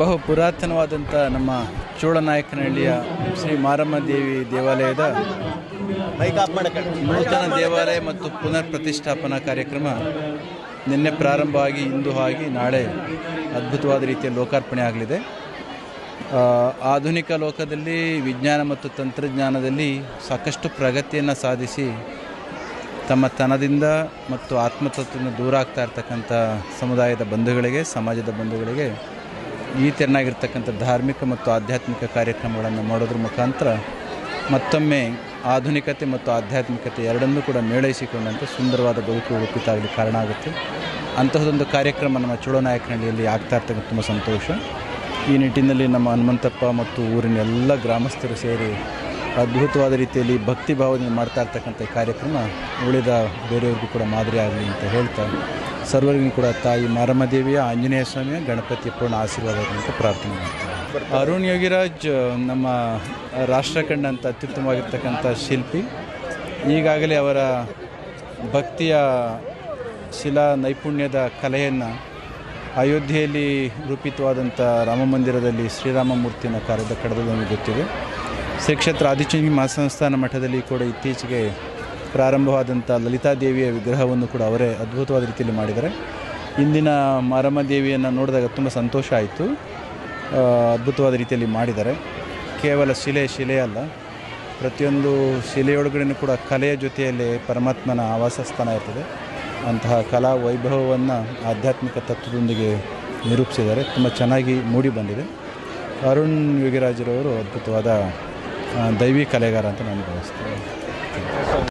ಬಹು ಪುರಾತನವಾದಂಥ ನಮ್ಮ ಚೋಳನಾಯಕನಹಳ್ಳಿಯ ಶ್ರೀ ಮಾರಮ್ಮ ದೇವಿ ದೇವಾಲಯದ ನೂತನ ದೇವಾಲಯ ಮತ್ತು ಪುನರ್ ಪ್ರತಿಷ್ಠಾಪನಾ ಕಾರ್ಯಕ್ರಮ ನಿನ್ನೆ ಪ್ರಾರಂಭ ಆಗಿ ಇಂದು ಆಗಿ ನಾಳೆ ಅದ್ಭುತವಾದ ರೀತಿಯ ಲೋಕಾರ್ಪಣೆ ಆಗಲಿದೆ. ಆಧುನಿಕ ಲೋಕದಲ್ಲಿ ವಿಜ್ಞಾನ ಮತ್ತು ತಂತ್ರಜ್ಞಾನದಲ್ಲಿ ಸಾಕಷ್ಟು ಪ್ರಗತಿಯನ್ನು ಸಾಧಿಸಿ ತಮ್ಮ ತನದಿಂದ ಮತ್ತು ಆತ್ಮತತ್ವದಿಂದ ದೂರ ಆಗ್ತಾ ಇರ್ತಕ್ಕಂಥ ಸಮುದಾಯದ ಬಂಧುಗಳಿಗೆ, ಸಮಾಜದ ಬಂಧುಗಳಿಗೆ ಈ ತೆರನಾಗಿರ್ತಕ್ಕಂಥ ಧಾರ್ಮಿಕ ಮತ್ತು ಆಧ್ಯಾತ್ಮಿಕ ಕಾರ್ಯಕ್ರಮಗಳನ್ನು ಮಾಡೋದ್ರ ಮುಖಾಂತರ ಮತ್ತೊಮ್ಮೆ ಆಧುನಿಕತೆ ಮತ್ತು ಆಧ್ಯಾತ್ಮಿಕತೆ ಎರಡನ್ನೂ ಕೂಡ ಮೇಳೈಸಿಕೊಂಡಂತೆ ಸುಂದರವಾದ ಬದುಕು ರೂಪಿತಾಗಲಿ ಕಾರಣ ಆಗುತ್ತೆ. ಅಂತಹದೊಂದು ಕಾರ್ಯಕ್ರಮ ನಮ್ಮ ಚೋಳನಾಯಕನಹಳ್ಳಿಯಲ್ಲಿ ಆಗ್ತಾ ಇರ್ತಕ್ಕಂಥ ತುಂಬ ಸಂತೋಷ. ಈ ನಿಟ್ಟಿನಲ್ಲಿ ನಮ್ಮ ಹನುಮಂತಪ್ಪ ಮತ್ತು ಊರಿನ ಎಲ್ಲ ಗ್ರಾಮಸ್ಥರು ಸೇರಿ ಅದ್ಭುತವಾದ ರೀತಿಯಲ್ಲಿ ಭಕ್ತಿ ಭಾವದಿಂದ ಮಾಡ್ತಾ ಇರ್ತಕ್ಕಂಥ ಕಾರ್ಯಕ್ರಮ ಉಳಿದ ಬೇರೆಯವ್ರಿಗೂ ಕೂಡ ಮಾದರಿ ಆಗಲಿ ಅಂತ ಹೇಳ್ತಾ ಸರ್ವರಿಗೂ ಕೂಡ ತಾಯಿ ಮಾರಮ್ಮದೇವಿಯ, ಆಂಜನೇಯ ಸ್ವಾಮಿಯ ಗಣಪತಿ ಪೂರ್ಣ ಆಶೀರ್ವಾದ ಅಂತ ಪ್ರಾರ್ಥನೆ ಮಾಡ್ತಾರೆ ಅರುಣ್ ಯೋಗಿರಾಜ್, ನಮ್ಮ ರಾಷ್ಟ್ರ ಕಂಡಂಥ ಅತ್ಯುತ್ತಮವಾಗಿರ್ತಕ್ಕಂಥ ಶಿಲ್ಪಿ. ಈಗಾಗಲೇ ಅವರ ಭಕ್ತಿಯ ಶಿಲಾ ನೈಪುಣ್ಯದ ಕಲೆಯನ್ನು ಅಯೋಧ್ಯೆಯಲ್ಲಿ ರೂಪಿತವಾದಂಥ ರಾಮ ಮಂದಿರದಲ್ಲಿ ಶ್ರೀರಾಮ ಮೂರ್ತಿನ ಕಾರ್ಯದ ಕಡದಲ್ಲಿ ನಮಗೆ ಗೊತ್ತಿದೆ. ಶ್ರೀ ಕ್ಷೇತ್ರ ಆದಿಚುಂಗಿ ಮಹಾಸಂಸ್ಥಾನ ಮಠದಲ್ಲಿ ಕೂಡ ಇತ್ತೀಚೆಗೆ ಪ್ರಾರಂಭವಾದಂಥ ಲಲಿತಾದೇವಿಯ ವಿಗ್ರಹವನ್ನು ಕೂಡ ಅವರೇ ಅದ್ಭುತವಾದ ರೀತಿಯಲ್ಲಿ ಮಾಡಿದ್ದಾರೆ. ಇಂದಿನ ಮಾರಮ್ಮ ದೇವಿಯನ್ನು ನೋಡಿದಾಗ ತುಂಬ ಸಂತೋಷ ಆಯಿತು. ಅದ್ಭುತವಾದ ರೀತಿಯಲ್ಲಿ ಮಾಡಿದ್ದಾರೆ. ಕೇವಲ ಶಿಲೆ ಶಿಲೆ ಅಲ್ಲ, ಪ್ರತಿಯೊಂದು ಶಿಲೆಯೊಳಗಡೆನೂ ಕೂಡ ಕಲೆಯ ಜೊತೆಯಲ್ಲಿ ಪರಮಾತ್ಮನ ಆವಾಸ ಸ್ಥಾನ ಇರ್ತದೆ. ಅಂತಹ ಕಲಾ ವೈಭವವನ್ನು ಆಧ್ಯಾತ್ಮಿಕ ತತ್ವದೊಂದಿಗೆ ನಿರೂಪಿಸಿದ್ದಾರೆ. ತುಂಬ ಚೆನ್ನಾಗಿ ಮೂಡಿ ಬಂದಿದೆ. ಅರುಣ್ ಯೋಗಿರಾಜರವರು ಅದ್ಭುತವಾದ ದೈವಿ ಕಲೆಗಾರ ಅಂತ ನಾನು ಭಾವಿಸ್ತೇನೆ.